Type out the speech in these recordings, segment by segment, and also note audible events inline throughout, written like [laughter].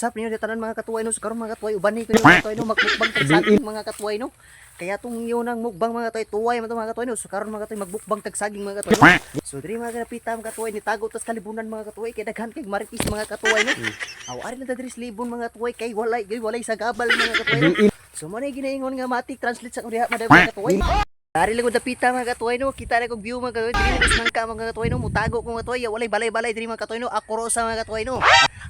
Sa pinyo tanan mga katuway no, karon mga katuway uban ni ko mga katuway no, magbukbang tag saging mga katuway no. Kaya tong yun ang mukbang mga katuway, tuway man mga katuway no. So karon mga katuway magbukbang tag saging mga katuway. no. So diri mga kanapita mga katuway ni tago tas kalibunan mga katuway kay daghan kay maritis mga katuway no. Aw ari na sa libon mga katuway kay walay kay walay sa gabal mga katuway no. So mo na ginaingon nga matik translate sa kuriha madam mga katuway. Dari lang ko dapita mga katuway no, kita na kog view mga katuway, diri na mangka mga katuway no, mutago ko mga katuway, walay balay-balay diri mga katuway no, ako sa mga katuway no.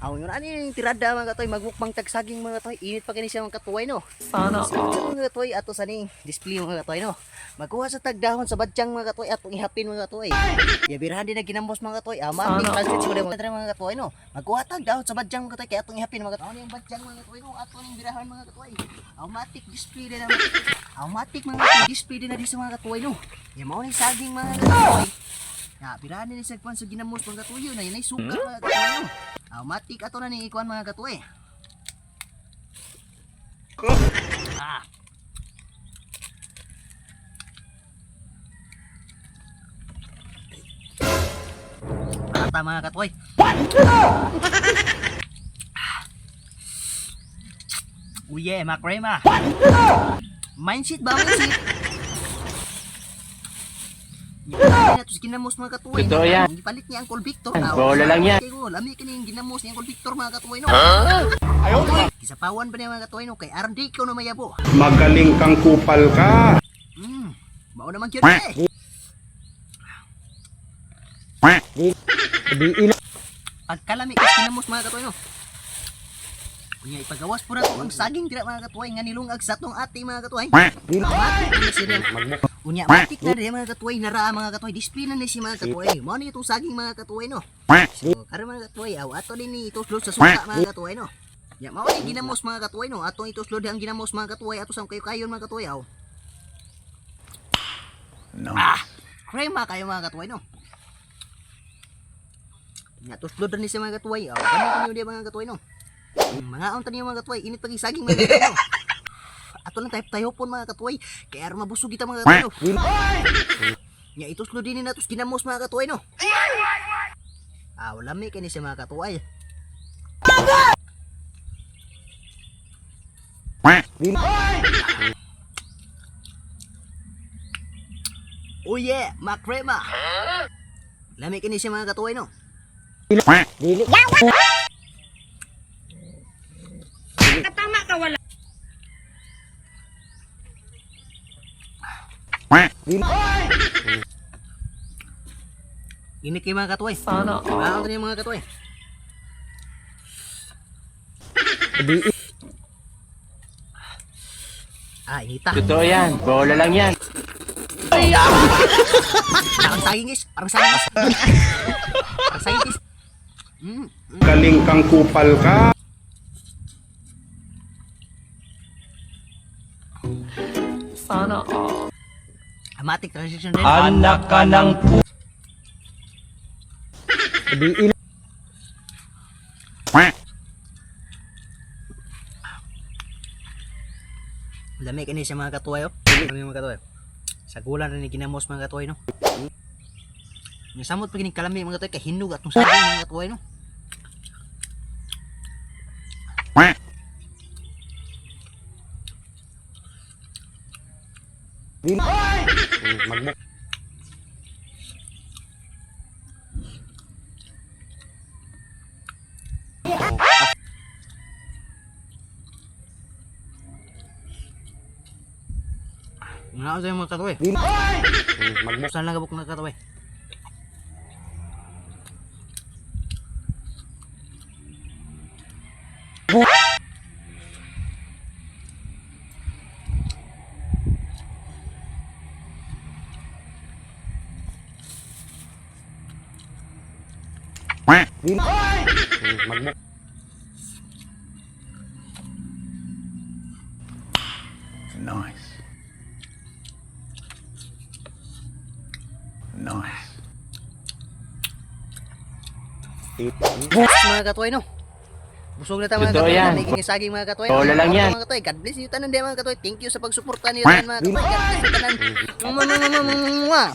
Aw yun ani yung tirada mga katuway, magmukbang tagsaging mga katuway, init pa kini siya mga katuway no. Sana So, mga katuway ato sa ning display mga katuway no. Magkuha sa tagdahon sa badyang mga katuway atong ihapin mga katuway. Yabirahan din na ginamos mga katuway. Ama, Sana translate ko mga mga katuway no. Magkuha tagdahon sa badyang mga katuway kay atong ihapin mga katuway. Ano yung badyang mga katuway no, ato ning birahan mga katuway. Automatic display din na automatic mga katuway, display din na di sa mga katuway no. Yung mao ni saging mga katuway. Ya, birahan din sa sa ginamos mga katuway na yun ay suka mga katuway no. Automatic ato na ni ikuan mga katuway. Ah. Ata mga katoy. Uye, makrema. Mindset ba mindset? Yan, tapos ginamos mga katuway. Totoo yan. Gipalit niya ang Col Victor. Bola lang yan. Lami ka yung ginamos niya ang Col Victor mga katuway no. Kisapawan pa niya mga katuway no. Kay RD ko na mayabo. Magaling kang kupal ka. Hmm. Mao naman cute eh. Pagkalami ka kinamos mga katuway no. Kunya ipagawas po na to ang saging dira mga katuway nga nilungag sa tong ati mga katuway. Kunya matik na rin mga katuway nara mga katuway display na ni si mga katuway. Mao ni itong saging mga katuway no. So karon mga katuway aw ato din ni ituslod sa suka mga katuway no. Ya mao ni ginamos mga katuway no. Atong ituslod ang ginamos mga katuway ato sa kayo kayon mga katuway aw. No. Ah, krema kayo mga katuway no. Nga tuslod ni sa mga katuway. Oh, ano kanyo di mga katuway no? Mga on taniyo mga katuway, init pagi saging mga katuway. [sighs] Ato lang tayo tayo po mga katuway. Kaya ara mabusog kita mga katuway. no? [laughs] Nga ituslod din na tus ginamos mga katuway no. Ah, wala mi kini sa mga katuway. [laughs] Oh yeah, makrema. Lami kini siya mga katuway no. Katama ka wala. Init kay mga katuway. Sana. Ano niyo mga katuway? Ah, inita. Totoo yan. Bola lang yan. Parang saging is. Parang saging is. Parang saging is. Mm. Galing kang kupal ka. Amatic transition din. Anak ka ng pu... Lami kini sa mga katuway oh. Lami mga katuway. Sa gulan rin ni ginamos mga katuway no. Ni samot pag kalami mga katuway kay hinug atong saging mga katuway no. Nga ako sa mga katuway. Magbusan lang gabok mga katuway. Nice. Nice. mga katuway no. Busog na tayo mga katuway. yan. Nagiging saging mga katuway. Bola lang yan. Mga katuway. God bless you tanan din mga katuway. Thank you sa pagsuporta niyo tanan mga katuway. God bless you tanan. Mwah, mwah, mwah, mwah, mwah.